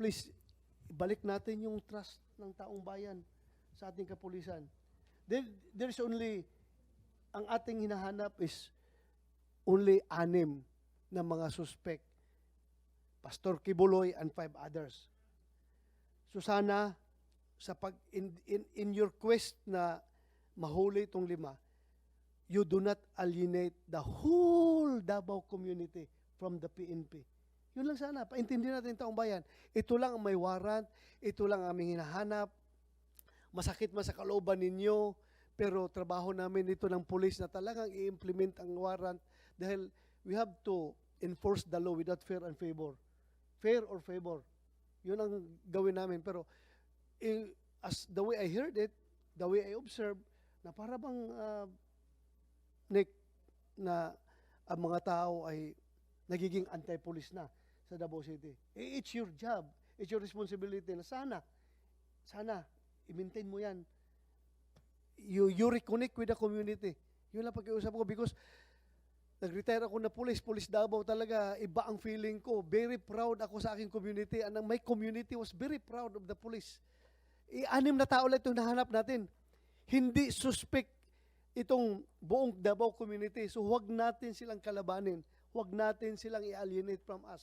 please, balik natin yung trust ng taong bayan sa ating kapulisan. There, there's only, ang ating hinahanap is only anim na mga suspect. Pastor Kibuloy and five others. So sana, sa pag, in, in, in your quest na mahuli itong lima, you do not alienate the whole Davao community from the PNP. Yun lang sana. Paintindihan natin taong bayan. Ito lang ang may warrant. Ito lang ang aming hinahanap. Masakit man sa kalooban ninyo. Pero trabaho namin ito ng police na talagang i-implement ang warrant dahil we have to enforce the law without fear and favor. Fair or favor. Yun ang gawin namin. Pero eh, as the way I heard it, the way I observed, na para bang ah, Nick, na ang mga tao ay nagiging anti-police na sa Davao City. Eh, it's your job. It's your responsibility na sana, sana, i-maintain mo yan. You, you reconnect with the community. Yun lang pag-iusap ko because nag-retire ako na police, police Davao talaga, iba ang feeling ko. Very proud ako sa aking community and my community was very proud of the police. I-anim na tao lang itong nahanap natin. Hindi suspect itong buong Davao community. So huwag natin silang kalabanin. Huwag natin silang i-alienate from us.